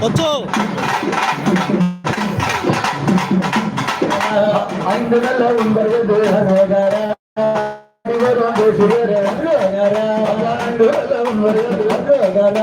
ஒத்து. ஐந்து நல்ல உண்பது ஐந்து நல்ல உண்பது మురుగు గల